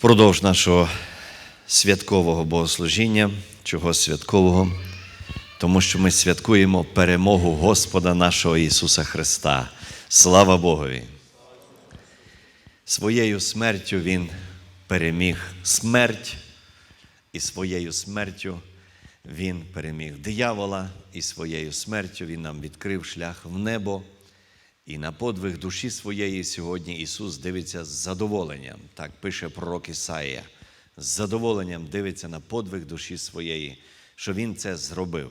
Впродовж нашого святкового богослужіння, чого святкового, тому що ми святкуємо перемогу Господа нашого Ісуса Христа. Слава Богові! Своєю смертю Він переміг смерть, і своєю смертю Він переміг диявола, і своєю смертю Він нам відкрив шлях в небо. І на подвиг душі своєї сьогодні Ісус дивиться з задоволенням, так пише пророк Ісаїя, з задоволенням дивиться на подвиг душі своєї, що Він це зробив,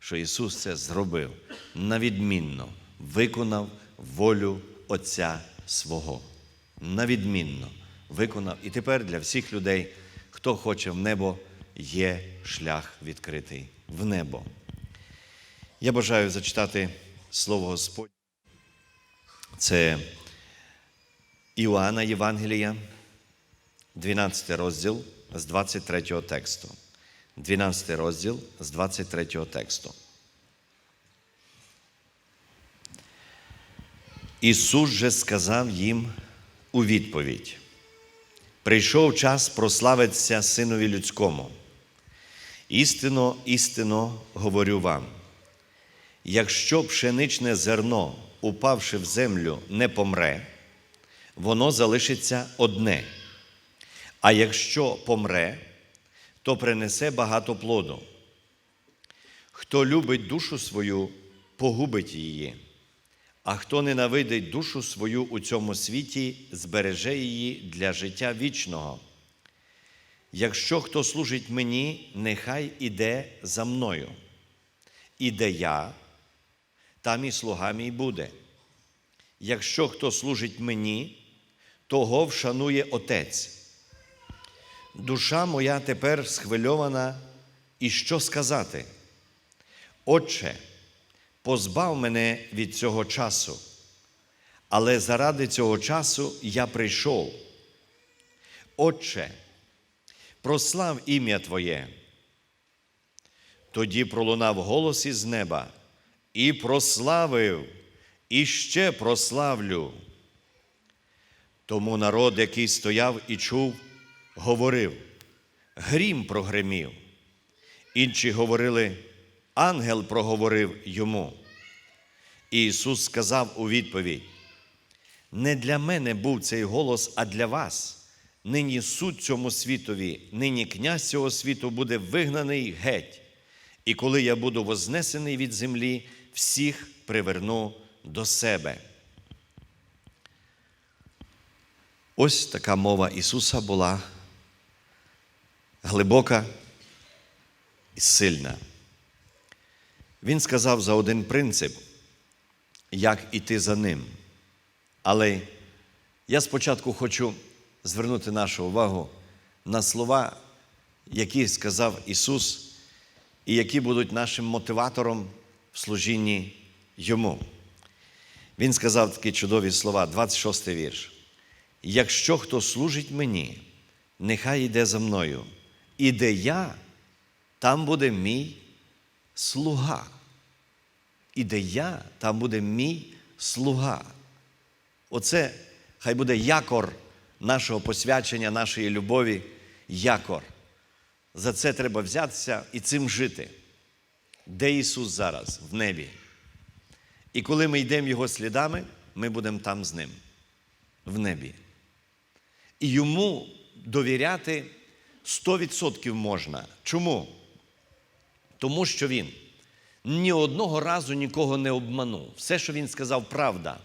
що Ісус це зробив, навідмінно виконав волю Отця свого. Навідмінно виконав. І тепер для всіх людей, хто хоче в небо, є шлях відкритий в небо. Я бажаю зачитати Слово Господнє. Це Іоанна Євангелія, 12 розділ з 23 тексту. 12 розділ з 23 тексту. Ісус же сказав їм у відповідь: Прийшов час прославитися Синові людському. Істинно, істинно говорю вам. Якщо пшеничне зерно, упавши в землю, не помре, воно залишиться одне. А якщо помре, то принесе багато плоду. Хто любить душу свою, погубить її, а хто ненавидить душу свою у цьому світі, збереже її для життя вічного. Якщо хто служить мені, нехай іде за мною. І де я, там і слуга мій буде. Якщо хто служить мені, того вшанує Отець. Душа моя тепер схвильована, і що сказати? Отче, позбав мене від цього часу, але заради цього часу я прийшов. Отче, прослав ім'я Твоє. Тоді пролунав голос із неба і прославив, і ще прославлю. Тому народ, який стояв і чув, говорив: Грім прогремів. Інші говорили, ангел проговорив йому. І Ісус сказав у відповідь: Не для мене був цей голос, а для вас. Нині суд цьому світові, нині князь цього світу буде вигнаний геть. І коли я буду вознесений від землі, всіх приверну до себе. Ось така мова Ісуса була глибока і сильна. Він сказав за один принцип, як іти за ним. Але я спочатку хочу звернути нашу увагу на слова, які сказав Ісус, і які будуть нашим мотиватором в служінні Йому. Він сказав такі чудові слова, 26 вірш. Якщо хто служить мені, нехай йде за мною, і де я, там буде мій слуга. І де я, там буде мій слуга. Оце хай буде якор нашого посвячення, нашої любові, якор. За це треба взятися і цим жити. Де Ісус зараз? В небі. І коли ми йдемо Його слідами, ми будемо там з Ним, в небі. І йому довіряти 100% можна. Чому? Тому що він ні одного разу нікого не обманув. Все, що він сказав, правда.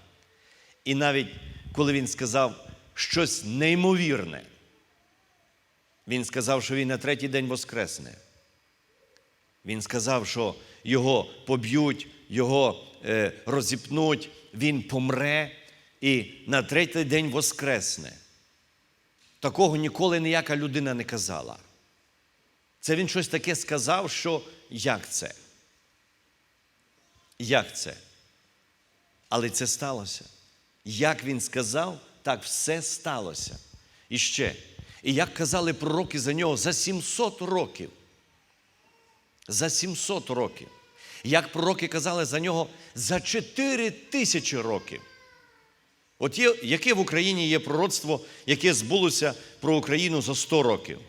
І навіть коли він сказав щось неймовірне, він сказав, що він на третій день воскресне. Він сказав, що його поб'ють, його е, розіпнуть, він помре і на третій день воскресне. Такого ніколи ніяка людина не казала. Це він щось таке сказав, що як це? Як це? Але це сталося. Як він сказав, так все сталося. І ще. І як казали пророки за нього за 700 років. За 700 років. Як пророки казали за нього за 4 тисячі років. От є, яке в Україні є пророцтво, яке збулося про Україну за 100 років,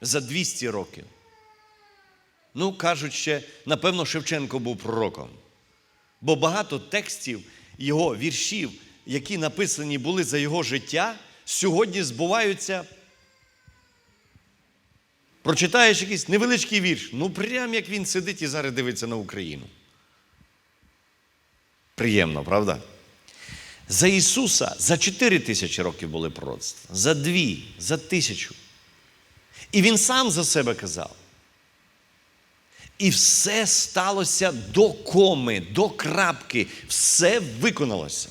за 200 років. Ну, кажуть ще, напевно, Шевченко був пророком. Бо багато текстів його віршів, які написані були за його життя, сьогодні збуваються. Прочитаєш якийсь невеличкий вірш, ну прям як він сидить і зараз дивиться на Україну. Приємно, правда? За Ісуса за 4 тисячі років були пророцтва, за дві, за тисячу. І Він сам за себе казав. І все сталося до коми, до крапки, все виконалося.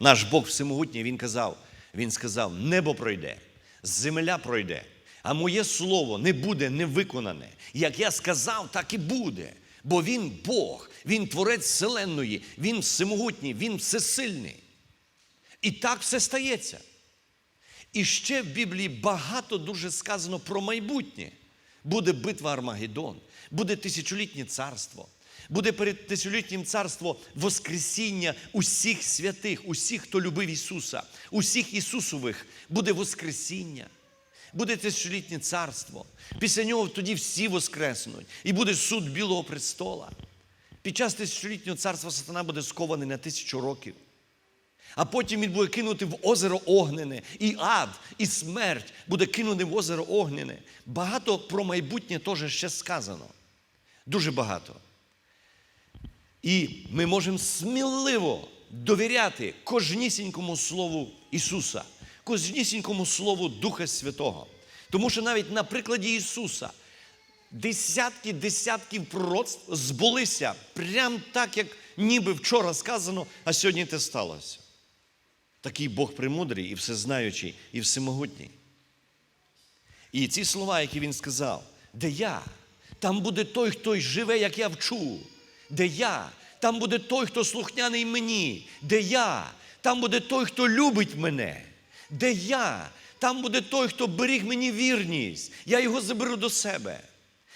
Наш Бог всемогутній, Він казав, Він сказав, небо пройде, земля пройде, а моє слово не буде невиконане. Як я сказав, так і буде. Бо Він Бог, Він творець Вселенної, Він всемогутній, Він всесильний. І так все стається. І ще в Біблії багато дуже сказано про майбутнє. Буде битва Армагеддон, буде тисячолітнє царство, буде перед тисячолітнім царство Воскресіння усіх святих, усіх, хто любив Ісуса, усіх Ісусових, буде Воскресіння, буде тисячолітнє царство. Після нього тоді всі воскреснуть, і буде суд Білого престола. Під час тисячолітнього царства сатана буде скований на тисячу років. А потім він буде кинути в озеро Огнене, і ад, і смерть буде кинути в озеро Огнене. Багато про майбутнє теж ще сказано. Дуже багато. І ми можемо сміливо довіряти кожнісінькому слову Ісуса, кожнісінькому слову Духа Святого. Тому що навіть на прикладі Ісуса десятки десятків пророцтв збулися прям так, як ніби вчора сказано, а сьогодні те сталося. Такий Бог премудрий і всезнаючий, і всемогутній. І ці слова, які він сказав, де я, там буде той, хто живе, як я вчу. Де я, там буде той, хто слухняний мені. Де я, там буде той, хто любить мене. Де я, там буде той, хто беріг мені вірність. Я його заберу до себе.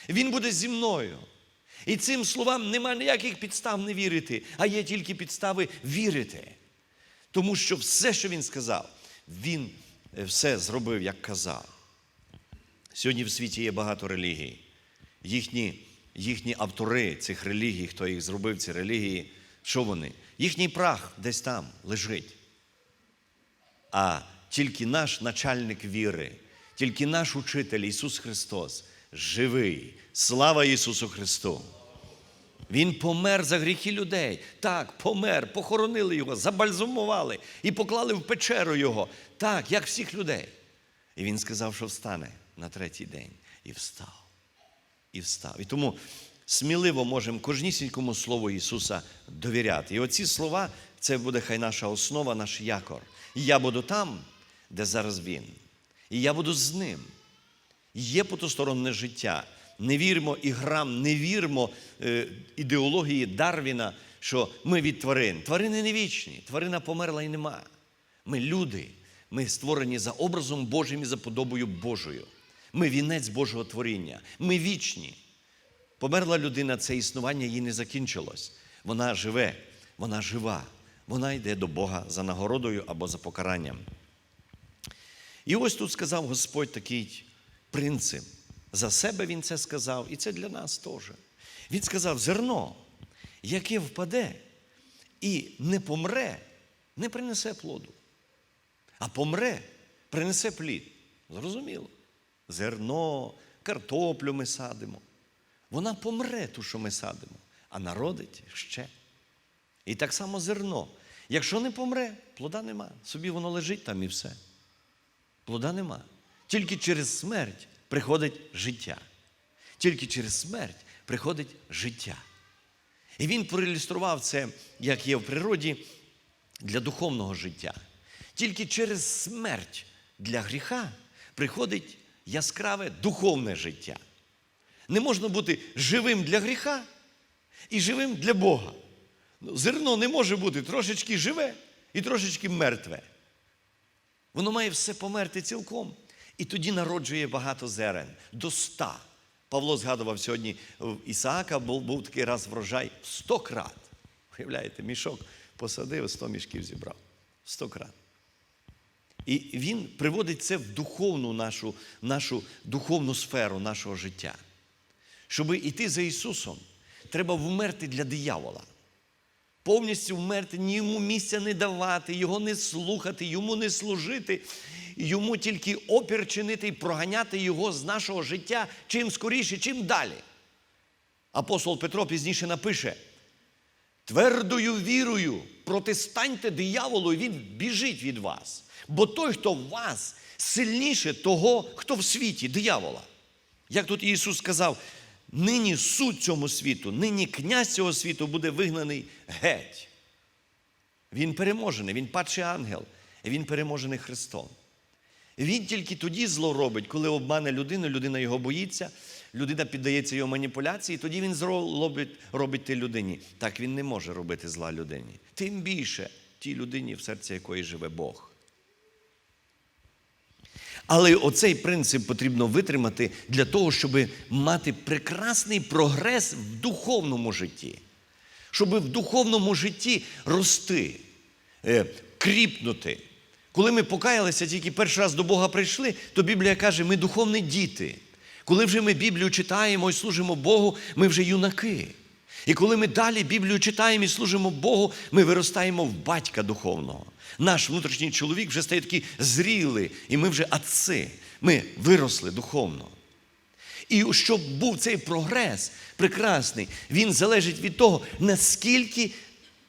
Він буде зі мною. І цим словам немає ніяких підстав не вірити, а є тільки підстави вірити. Тому що все, що він сказав, він е, все зробив, як казав. Сьогодні в світі є багато релігій. Їхні, їхні автори цих релігій, хто їх зробив, ці релігії, що вони? Їхній прах десь там лежить. А тільки наш начальник віри, тільки наш учитель Ісус Христос живий. Слава Ісусу Христу! Він помер за гріхи людей. Так, помер, похоронили його, забальзумували і поклали в печеру його. Так, як всіх людей. І він сказав, що встане на третій день. І встав. І встав. І тому сміливо можемо кожнісінькому слову Ісуса довіряти. І оці слова це буде хай наша основа, наш якор. І я буду там, де зараз Він. І я буду з ним. Є потусторонне життя. Не віримо іграм, не віримо е, ідеології Дарвіна, що ми від тварин. Тварини не вічні, тварина померла і нема. Ми люди, ми створені за образом Божим і за подобою Божою. Ми вінець Божого творіння. Ми вічні. Померла людина, це існування їй не закінчилось. Вона живе, вона жива, вона йде до Бога за нагородою або за покаранням. І ось тут сказав Господь такий принцип. За себе Він це сказав, і це для нас теж. Він сказав: зерно, яке впаде і не помре, не принесе плоду. А помре, принесе плід. Зрозуміло. Зерно, картоплю ми садимо. Вона помре, ту, що ми садимо, а народить ще. І так само зерно. Якщо не помре, плода нема. Собі воно лежить там і все. Плода нема. Тільки через смерть приходить життя. Тільки через смерть приходить життя. І він проілюстрував це, як є в природі, для духовного життя. Тільки через смерть для гріха приходить яскраве духовне життя. Не можна бути живим для гріха і живим для Бога. Ну, Зерно не може бути трошечки живе і трошечки мертве. Воно має все померти цілком. І тоді народжує багато зерен до ста. Павло згадував сьогодні в Ісаака був, був такий раз врожай сто крат. Уявляєте, мішок посадив, сто мішків зібрав. Сто крат. І він приводить це в духовну нашу, нашу духовну сферу нашого життя. Щоб йти за Ісусом, треба вмерти для диявола. Повністю вмерти, ні йому місця не давати, його не слухати, йому не служити, йому тільки опір чинити і проганяти його з нашого життя чим скоріше, чим далі. Апостол Петро пізніше напише: твердою вірою протистаньте дияволу, і він біжить від вас. Бо той, хто в вас, сильніше того, хто в світі, диявола. Як тут Ісус сказав, нині суд цьому світу, нині князь цього світу буде вигнаний геть. Він переможений, він падший ангел, він переможений Христом. Він тільки тоді зло робить, коли обмане людину, людина його боїться, людина піддається його маніпуляції, тоді він зло робить, робить тій людині. Так він не може робити зла людині. Тим більше тій людині, в серці якої живе Бог. Але оцей принцип потрібно витримати для того, щоб мати прекрасний прогрес в духовному житті, щоб в духовному житті рости, е, кріпнути. Коли ми покаялися, тільки перший раз до Бога прийшли, то Біблія каже, ми духовні діти. Коли вже ми Біблію читаємо і служимо Богу, ми вже юнаки. І коли ми далі Біблію читаємо і служимо Богу, ми виростаємо в батька духовного. Наш внутрішній чоловік вже стає такий зрілий, і ми вже отці. Ми виросли духовно. І щоб був цей прогрес прекрасний, він залежить від того, наскільки,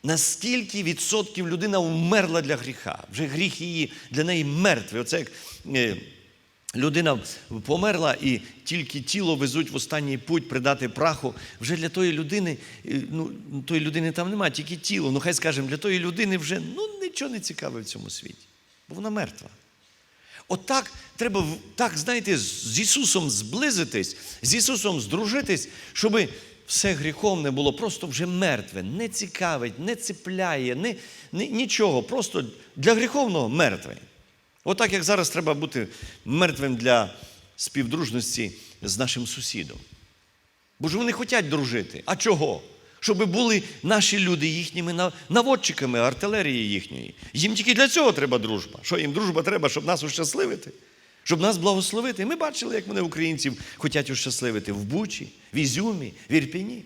наскільки відсотків людина вмерла для гріха. Вже гріх її для неї мертвий. Оце як е, людина померла і тільки тіло везуть в останній путь придати праху. Вже для тої людини, е, ну, тої людини там немає, тільки тіло. Ну, хай скажемо, для тої людини вже ну, нічого не цікаве в цьому світі, бо вона мертва. Отак треба, так, знаєте, з Ісусом зблизитись, з Ісусом здружитись, щоб все гріховне було просто вже мертве, не цікавить, не цепляє, не, не, нічого, просто для гріховного мертве. Отак, як зараз треба бути мертвим для співдружності з нашим сусідом. Бо ж вони хочуть дружити. А чого? Щоб були наші люди їхніми наводчиками артилерії їхньої. Їм тільки для цього треба дружба. Що їм дружба треба, щоб нас ущасливити, щоб нас благословити. Ми бачили, як вони українців хочуть ущасливити в Бучі, в Ізюмі, в Ірпіні.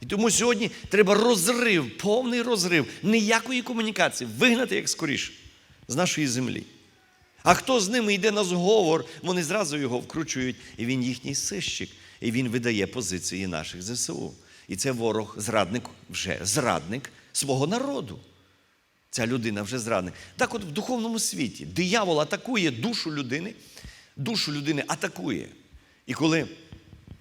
І тому сьогодні треба розрив, повний розрив, ніякої комунікації, вигнати як скоріше з нашої землі. А хто з ними йде на зговор, вони зразу його вкручують, і він їхній сищик, і він видає позиції наших ЗСУ. І це ворог, зрадник, вже зрадник свого народу. Ця людина вже зрадник. Так от в духовному світі диявол атакує душу людини, душу людини атакує. І коли,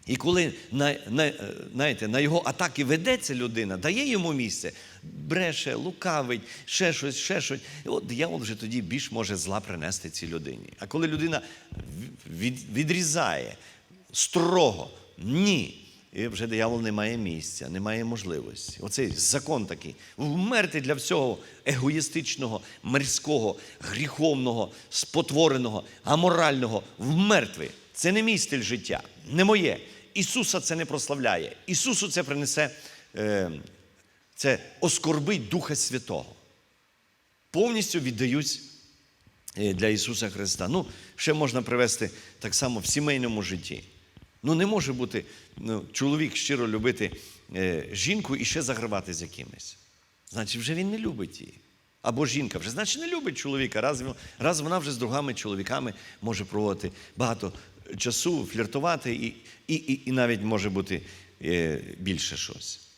і коли на, на, е, знаєте, на його атаки ведеться людина, дає йому місце, бреше, лукавить, ще щось, ще щось. І от диявол вже тоді більш може зла принести цій людині. А коли людина відрізає строго, ні. І вже диявол не має місця, не має можливості. Оцей закон такий. Вмерти для всього егоїстичного, мирського, гріховного, спотвореного, аморального, вмертви. Це не мій стиль життя, не моє. Ісуса це не прославляє. Ісусу це принесе, е, це оскорбить Духа Святого. Повністю віддаюсь е, для Ісуса Христа. Ну, ще можна привести так само в сімейному житті. Ну, не може бути ну, чоловік щиро любити е, жінку і ще загравати з якимось. Значить, вже він не любить її. Або жінка вже, значить, не любить чоловіка. Раз, раз вона вже з другими чоловіками може проводити багато часу, фліртувати, і, і, і, і навіть може бути е, більше щось.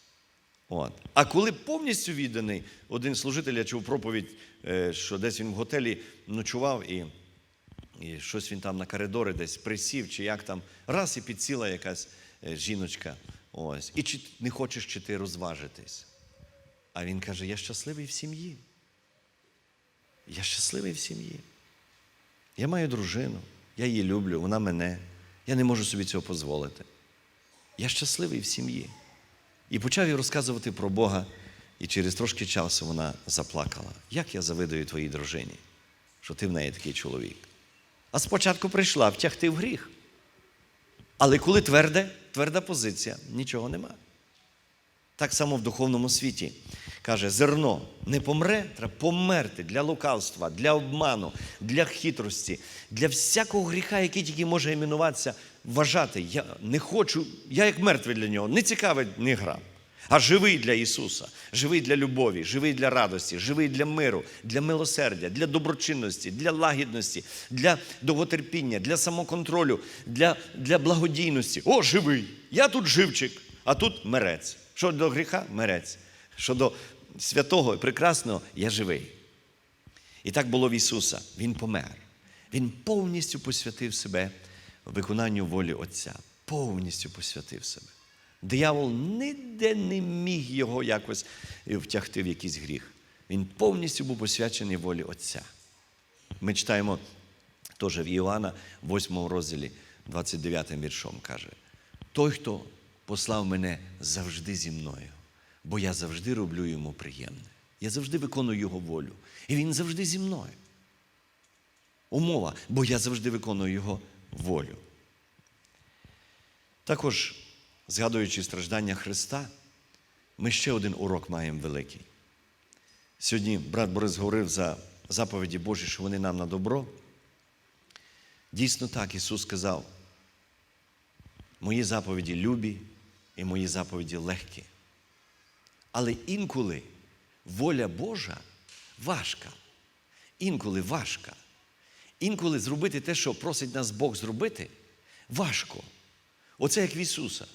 От. А коли повністю відданий, один служитель я чув проповідь, е, що десь він в готелі ночував і, і щось він там на коридори десь присів, чи як там, раз і підсіла якась е, жіночка. Ось. І чи не хочеш чи ти розважитись? А він каже: Я щасливий в сім'ї. Я щасливий в сім'ї. Я маю дружину, я її люблю, вона мене. Я не можу собі цього дозволити. Я щасливий в сім'ї. І почав їй розказувати про Бога, і через трошки часу вона заплакала. Як я завидую твоїй дружині, що ти в неї такий чоловік. А спочатку прийшла втягти в гріх. Але коли тверде, тверда позиція, нічого нема. Так само в духовному світі. Каже, зерно не помре, треба померти для лукавства, для обману, для хитрості, для всякого гріха, який тільки може іменуватися, вважати. Я не хочу, я як мертвий для нього, не цікавить ні грам. А живий для Ісуса, живий для любові, живий для радості, живий для миру, для милосердя, для доброчинності, для лагідності, для довготерпіння, для самоконтролю, для, для благодійності. О, живий! Я тут живчик, а тут мерець. Що до гріха мерець. Що до святого і прекрасного я живий. І так було в Ісуса. Він помер. Він повністю посвятив себе виконанню волі Отця. Повністю посвятив себе. Диявол ніде не міг його якось втягти в якийсь гріх. Він повністю був посвячений волі Отця. Ми читаємо теж в Іоанна, 8 розділі, 29 віршом каже: Той, хто послав мене завжди зі мною, бо я завжди роблю йому приємне. Я завжди виконую його волю. І він завжди зі мною. Умова, бо я завжди виконую його волю. Також, згадуючи страждання Христа, ми ще один урок маємо великий. Сьогодні брат Борис говорив за заповіді Божі, що вони нам на добро. Дійсно так, Ісус сказав, мої заповіді любі і мої заповіді легкі. Але інколи воля Божа важка. Інколи важка. Інколи зробити те, що просить нас Бог зробити, важко. Оце як в Ісуса.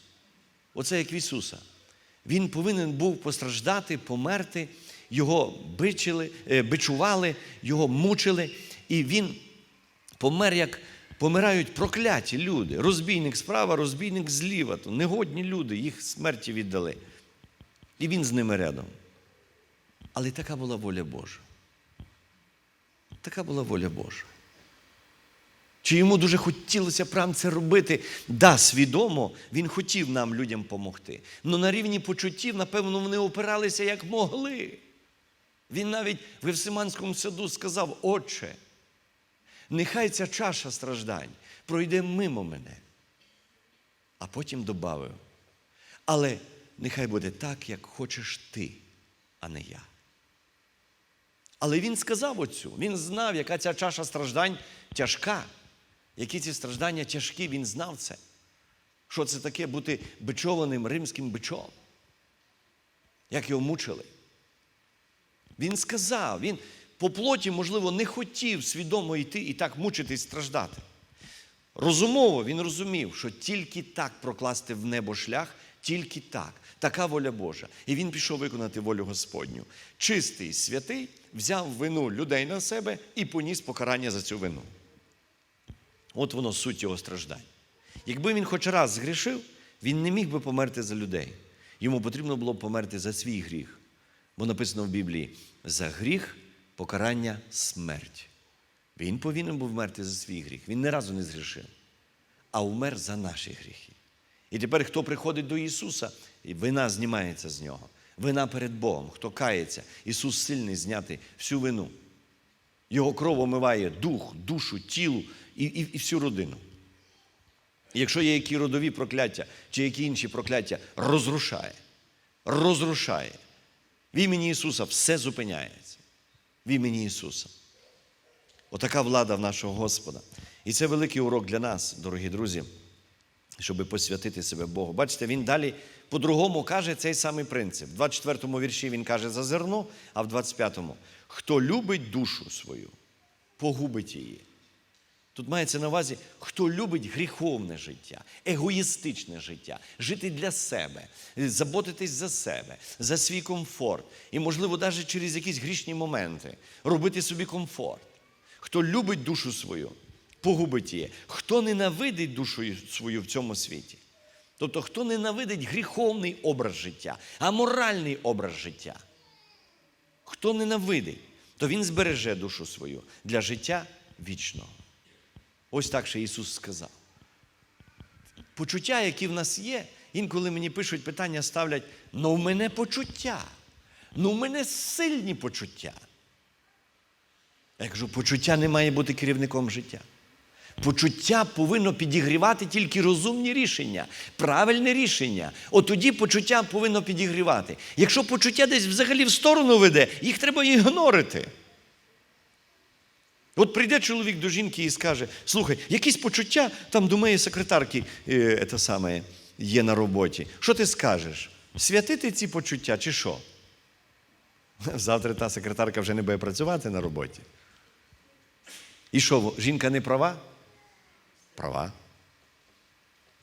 Оце як в Ісуса. Він повинен був постраждати, померти, його бичили, е, бичували, його мучили, і він помер, як помирають прокляті люди. Розбійник справа, розбійник зліва. То негодні люди, їх смерті віддали. І він з ними рядом. Але така була воля Божа. Така була воля Божа. Чи йому дуже хотілося прям це робити? Да, свідомо, він хотів нам, людям, допомогти. Але на рівні почуттів, напевно, вони опиралися як могли. Він навіть в Гевсиманському саду сказав, Отче, нехай ця чаша страждань пройде мимо мене. А потім додав, але нехай буде так, як хочеш ти, а не я. Але він сказав оцю, він знав, яка ця чаша страждань тяжка, які ці страждання тяжкі, він знав це. Що це таке бути бичованим римським бичом? Як його мучили? Він сказав, він по плоті, можливо, не хотів свідомо йти і так мучитись, страждати. Розумово він розумів, що тільки так прокласти в небо шлях, тільки так, така воля Божа. І він пішов виконати волю Господню. Чистий, святий, взяв вину людей на себе і поніс покарання за цю вину. От воно суть його страждань. Якби він хоч раз згрішив, він не міг би померти за людей. Йому потрібно було б померти за свій гріх. Бо написано в Біблії: за гріх покарання смерть. Він повинен був вмерти за свій гріх. Він ні разу не згрішив, а вмер за наші гріхи. І тепер, хто приходить до Ісуса, вина знімається з нього. Вина перед Богом, хто кається, Ісус сильний зняти всю вину. Його кров омиває дух, душу, тіло і, і, і всю родину. Якщо є які родові прокляття чи які інші прокляття, розрушає. Розрушає. В імені Ісуса все зупиняється. В імені Ісуса. Отака влада в нашого Господа. І це великий урок для нас, дорогі друзі, щоб посвятити себе Богу. Бачите, він далі по-другому каже цей самий принцип. В 24-му вірші він каже за зерно, а в 25-му хто любить душу свою, погубить її. Тут мається на увазі, хто любить гріховне життя, егоїстичне життя, жити для себе, заботитись за себе, за свій комфорт. І, можливо, навіть через якісь грішні моменти робити собі комфорт. Хто любить душу свою, погубить її. Хто ненавидить душу свою в цьому світі. Тобто, хто ненавидить гріховний образ життя, аморальний образ життя. Хто ненавидить, то він збереже душу свою для життя вічного. Ось так ще Ісус сказав. Почуття, які в нас є, інколи мені пишуть питання, ставлять: ну в мене почуття, ну в мене сильні почуття. Я кажу, почуття не має бути керівником життя. Почуття повинно підігрівати тільки розумні рішення, правильне рішення. От тоді почуття повинно підігрівати. Якщо почуття десь взагалі в сторону веде, їх треба ігнорити. От прийде чоловік до жінки і скаже: слухай, якісь почуття там до моєї секретарки е, те саме, є на роботі. Що ти скажеш? Святити ці почуття чи що? Завтра та секретарка вже не буде працювати на роботі. І що, жінка не права? Права.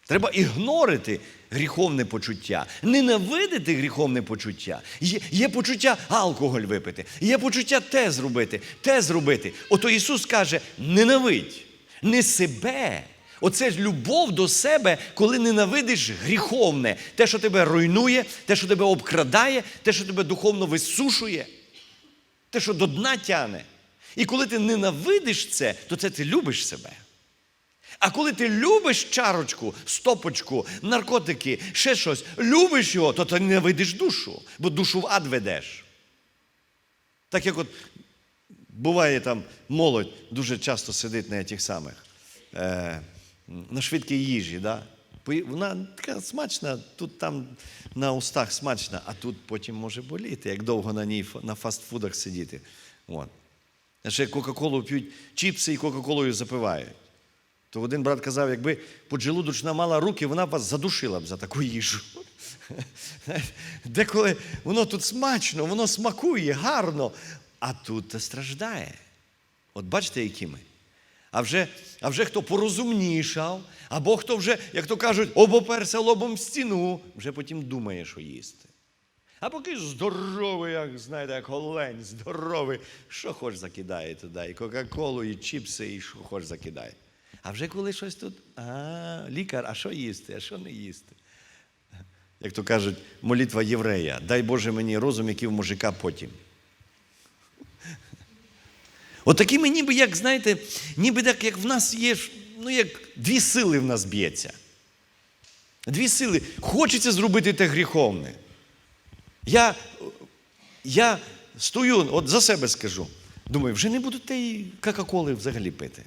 Треба ігнорити гріховне почуття, ненавидити гріховне почуття. Є, є почуття алкоголь випити, є почуття те зробити, те зробити. Ото Ісус каже: ненавидь, не себе. Оце любов до себе, коли ненавидиш гріховне, те, що тебе руйнує, те, що тебе обкрадає, те, що тебе духовно висушує, те, що до дна тяне. І коли ти ненавидиш це, то це ти любиш себе. А коли ти любиш чарочку, стопочку, наркотики, ще щось, любиш його, то ти ненавидиш душу, бо душу в ад ведеш. Так як от буває там молодь дуже часто сидить на тих самих, е, на швидкій їжі. Да? Вона така смачна, тут там на устах смачна, а тут потім може боліти, як довго на ній на фастфудах сидіти. Ще Кока-Колу п'ють чіпси і Кока-Колою запивають. То один брат казав, якби поджелудочна мала руки, вона б вас задушила б за таку їжу. Деколи воно тут смачно, воно смакує гарно, а тут страждає. От бачите, які ми. А вже, а вже хто порозумнішав, або хто вже, як то кажуть, обоперся лобом в стіну, вже потім думає, що їсти. А поки здоровий, як знаєте, як олень, здоровий, що хоч закидає туди, і Кока-Колу, і чіпси, і що хоч закидає. А вже коли щось тут, а, лікар, а що їсти, а що не їсти? Як то кажуть, молитва єврея, дай Боже мені розум, який в мужика потім. Отакі ми ніби, як, знаєте, ніби так, як в нас є, ну, як дві сили в нас б'ється. Дві сили. Хочеться зробити те гріховне. Я, я стою, от за себе скажу. Думаю, вже не буду тієї Кока-Коли взагалі пити.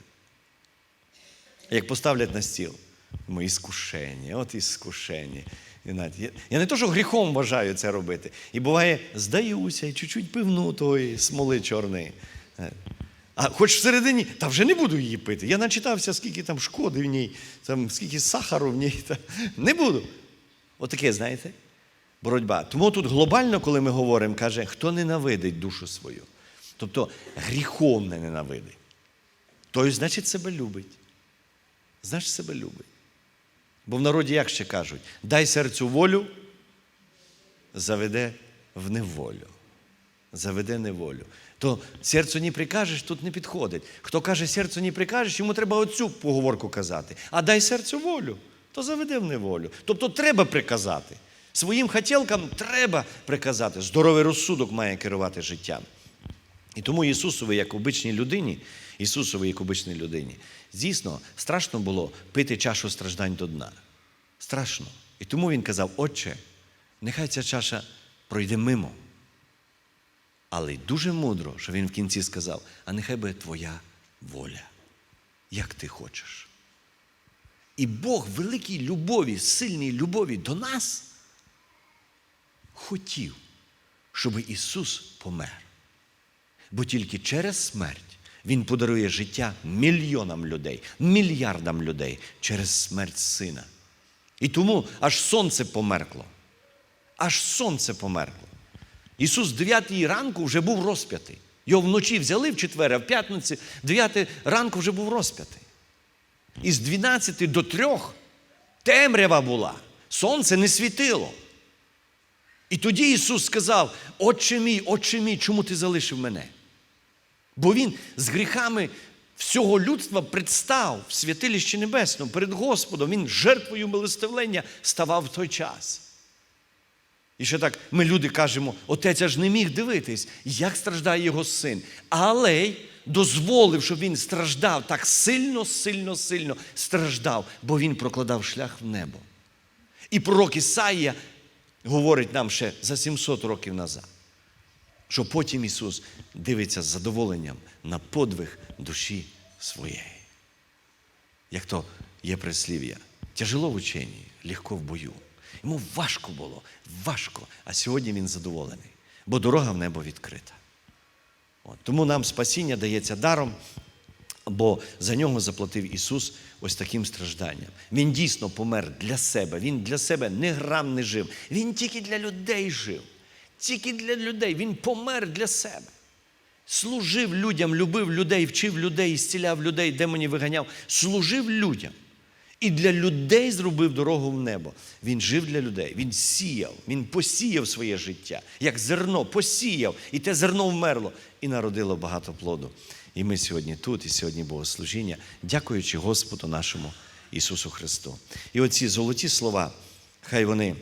Як поставлять на стіл. Думаю, іскушення, от іскушення. І навіть Я, не то, що гріхом вважаю це робити. І буває, здаюся і чуть-чуть пивну тої смоли чорної. Е. А хоч всередині, та вже не буду її пити. Я начитався, скільки там шкоди в ній, там, скільки сахару в ній. Та, не буду. Отаке, знаєте, боротьба. Тому тут глобально, коли ми говоримо, каже, хто ненавидить душу свою. Тобто гріховне ненавидить. Той, значить, себе любить. Значить, себе любить. Бо в народі як ще кажуть, дай серцю волю, заведе в неволю. Заведе неволю. То серцю не прикажеш, тут не підходить. Хто каже, серцю не прикажеш, йому треба оцю поговорку казати. А дай серцю волю, то заведе в неволю. Тобто треба приказати. Своїм хотілкам треба приказати. Здоровий розсудок має керувати життям. І тому Ісусові, як обичній людині, Ісусові, як обичній людині, дійсно страшно було пити чашу страждань до дна. Страшно. І тому Він казав, Отче, нехай ця чаша пройде мимо. Але й дуже мудро, що він в кінці сказав: а нехай буде твоя воля, як ти хочеш. І Бог великій любові, сильній любові до нас хотів, щоб Ісус помер. Бо тільки через смерть Він подарує життя мільйонам людей, мільярдам людей через смерть Сина. І тому аж сонце померкло. Аж сонце померкло. Ісус 9 ранку вже був розп'ятий. Його вночі взяли в четвер, а в п'ятниці, 9 ранку вже був розп'ятий. І з 12 до 3 темрява була, сонце не світило. І тоді Ісус сказав: Отче мій, Отче мій, чому ти залишив мене? Бо Він з гріхами всього людства представ в святилищі Небесному перед Господом. Він жертвою милостивлення ставав в той час. І ще так ми люди кажемо, отець аж не міг дивитись, як страждає його син. Але дозволив, щоб він страждав так сильно, сильно, сильно страждав, бо він прокладав шлях в небо. І пророк Ісаїя говорить нам ще за 700 років назад, що потім Ісус дивиться з задоволенням на подвиг душі своєї. як то є прислів'я. Тяжело в ученні, легко в бою. Йому важко було, важко, а сьогодні він задоволений, бо дорога в небо відкрита. От. Тому нам спасіння дається даром, бо за нього заплатив Ісус ось таким стражданням. Він дійсно помер для себе. Він для себе не грам не жив. Він тільки для людей жив. Тільки для людей. Він помер для себе. Служив людям, любив людей, вчив людей, зціляв людей, демонів виганяв. Служив людям. І для людей зробив дорогу в небо. Він жив для людей, він сіяв, він посіяв своє життя, як зерно, посіяв, і те зерно вмерло і народило багато плоду. І ми сьогодні тут, і сьогодні богослужіння, дякуючи Господу нашому Ісусу Христу. І оці золоті слова, хай вони,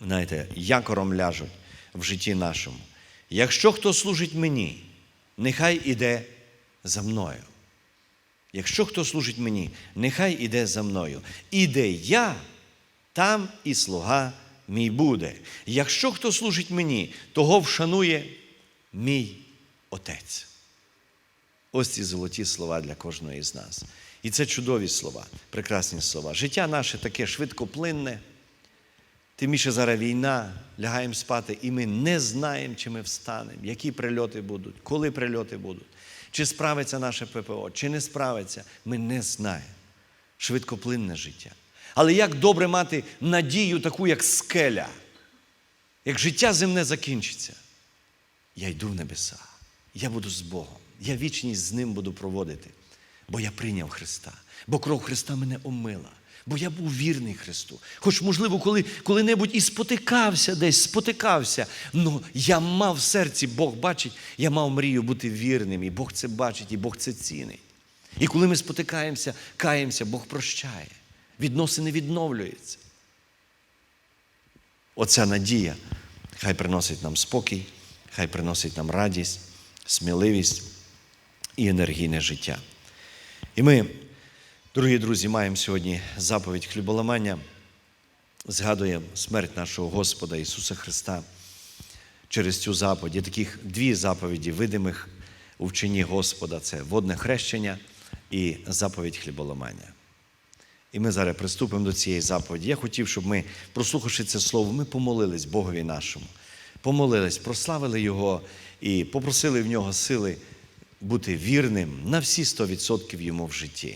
знаєте, якором ляжуть в житті нашому. Якщо хто служить мені, нехай іде за мною. Якщо хто служить мені, нехай іде за мною. Іде я, там і слуга мій буде. Якщо хто служить мені, того вшанує мій Отець. Ось ці золоті слова для кожного із нас. І це чудові слова, прекрасні слова. Життя наше таке швидкоплинне. Тим більше зараз війна, лягаємо спати, і ми не знаємо, чи ми встанемо, які прильоти будуть, коли прильоти будуть, чи справиться наше ППО, чи не справиться. Ми не знаємо. Швидкоплинне життя. Але як добре мати надію таку, як скеля, як життя земне закінчиться. Я йду в небеса, я буду з Богом, я вічність з ним буду проводити, бо я прийняв Христа, бо кров Христа мене омила. Бо я був вірний Христу. Хоч, можливо, коли, коли-небудь і спотикався десь, спотикався. але я мав в серці, Бог бачить, я мав мрію бути вірним, і Бог це бачить, і Бог це цінить. І коли ми спотикаємося, каємося, Бог прощає. Відносини відновлюються. Оця надія хай приносить нам спокій, хай приносить нам радість, сміливість і енергійне життя. І ми, дорогі друзі, маємо сьогодні заповідь хліболамання, згадуємо смерть нашого Господа Ісуса Христа через цю заповідь. Є таких дві заповіді, видимих у вченні Господа це водне хрещення і заповідь хліболамання. І ми зараз приступимо до цієї заповіді. Я хотів, щоб ми, прослухавши це слово, ми помолились Богові нашому. Помолились, прославили Його і попросили в нього сили бути вірним на всі 100% йому в житті.